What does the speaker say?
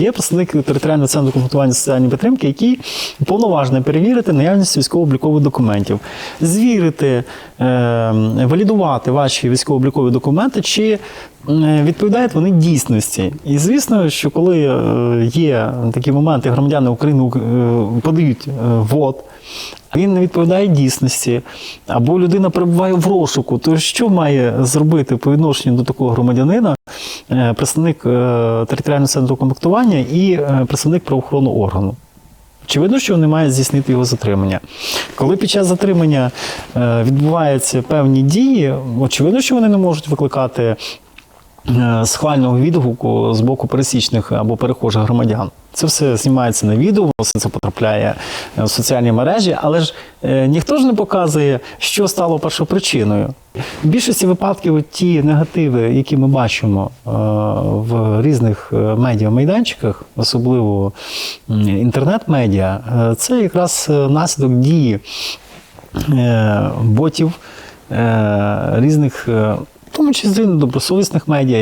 Є представник територіального центру комплектування соціальної підтримки, який повноважений перевірити наявність військово-облікових документів, звірити, е, валідувати ваші військово-облікові документи, чи е, відповідають вони дійсності. І звісно, що коли е, є такі моменти, громадяни України е, подають ввод, а він не відповідає дійсності, або людина перебуває в розшуку, то що має зробити по відношенню до такого громадянина представник е, територіального центру комплектування і е, представник правоохоронного органу? Очевидно, що вони мають здійснити його затримання. Коли під час затримання е, відбуваються певні дії, очевидно, що вони не можуть викликати е, схвального відгуку з боку пересічних або перехожих громадян. Це все знімається на відео, все це потрапляє е, в соціальні мережі, але ж е, ніхто ж не показує, що стало першопричиною. В більшості випадків ті негативи, які ми бачимо е, в різних е, медіамайданчиках, особливо інтернет-медіа, е, це якраз е, наслідок дії е, ботів е, різних, е, в тому числі недобросовісних медіа,